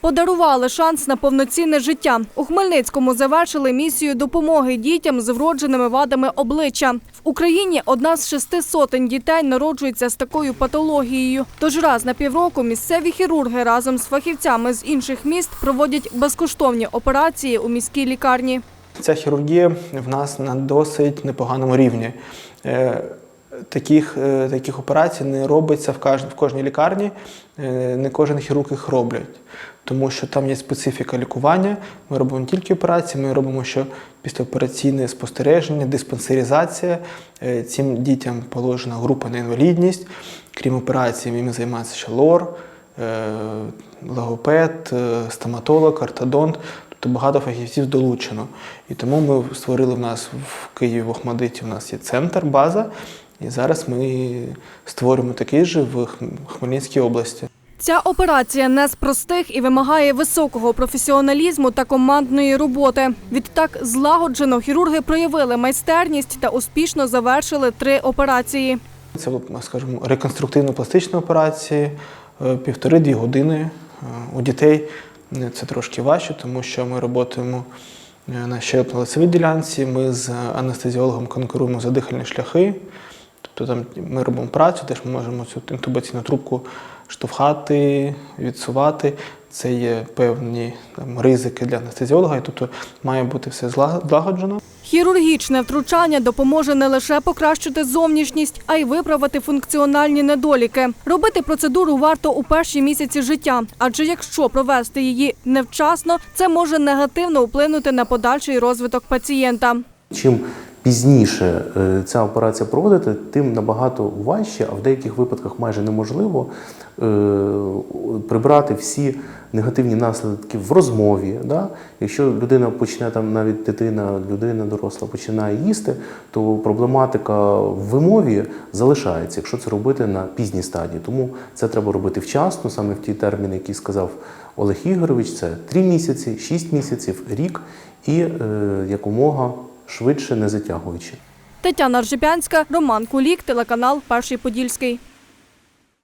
Подарували шанс на повноцінне життя. У Хмельницькому завершили місію допомоги дітям з вродженими вадами обличчя. В Україні одна з шести сотень дітей народжується з такою патологією. Тож раз на півроку місцеві хірурги разом з фахівцями з інших міст проводять безкоштовні операції у міській лікарні. Ця хірургія в нас на досить непоганому рівні. Таких, е, таких операцій не робиться в, каж, в кожній лікарні, е, не кожен хірург їх роблять, тому що там є специфіка лікування. Ми робимо тільки операції, ми робимо ще післяопераційне спостереження, диспансеризація. Е, Цим дітям положена група на інвалідність. Крім операцій, ми займається ще лор, логопед, стоматолог, ортодонт. Тобто багато фахівців долучено. І тому ми створили в нас в Києві, в Охмадиті, у нас є центр, база. І зараз ми створюємо такий же в Хмельницькій області. Ця операція не з простих і вимагає високого професіоналізму та командної роботи. Відтак злагоджено хірурги проявили майстерність та успішно завершили три операції. Це, скажімо, реконструктивно-пластичні операції, е, півтори-дві години. Е, У дітей це трошки важче, тому що ми працюємо е, на щелепно-лицевій ділянці. Ми з анестезіологом конкуруємо за дихальні шляхи. Тобто там ми робимо працю, теж ми можемо цю інтубаційну трубку штовхати, відсувати. Це є певні там, ризики для анестезіолога, і тобто має бути все злагоджено. Хірургічне втручання допоможе не лише покращити зовнішність, а й виправити функціональні недоліки. Робити процедуру варто у перші місяці життя, адже якщо провести її невчасно, це може негативно вплинути на подальший розвиток пацієнта. Чим пізніше е, ця операція проводити, тим набагато важче, а в деяких випадках майже неможливо е, прибрати всі негативні наслідки в розмові. Да? Якщо людина почне там, навіть дитина, людина доросла починає їсти, то проблематика в вимові залишається, якщо це робити на пізній стадії. Тому це треба робити вчасно, саме в ті терміни, які сказав Олег Ігорович, це 3 місяці, 6 місяців, рік і е, якомога швидше не затягуючи. Тетяна Ржепянська, Роман Кулік, телеканал Перший Подільський.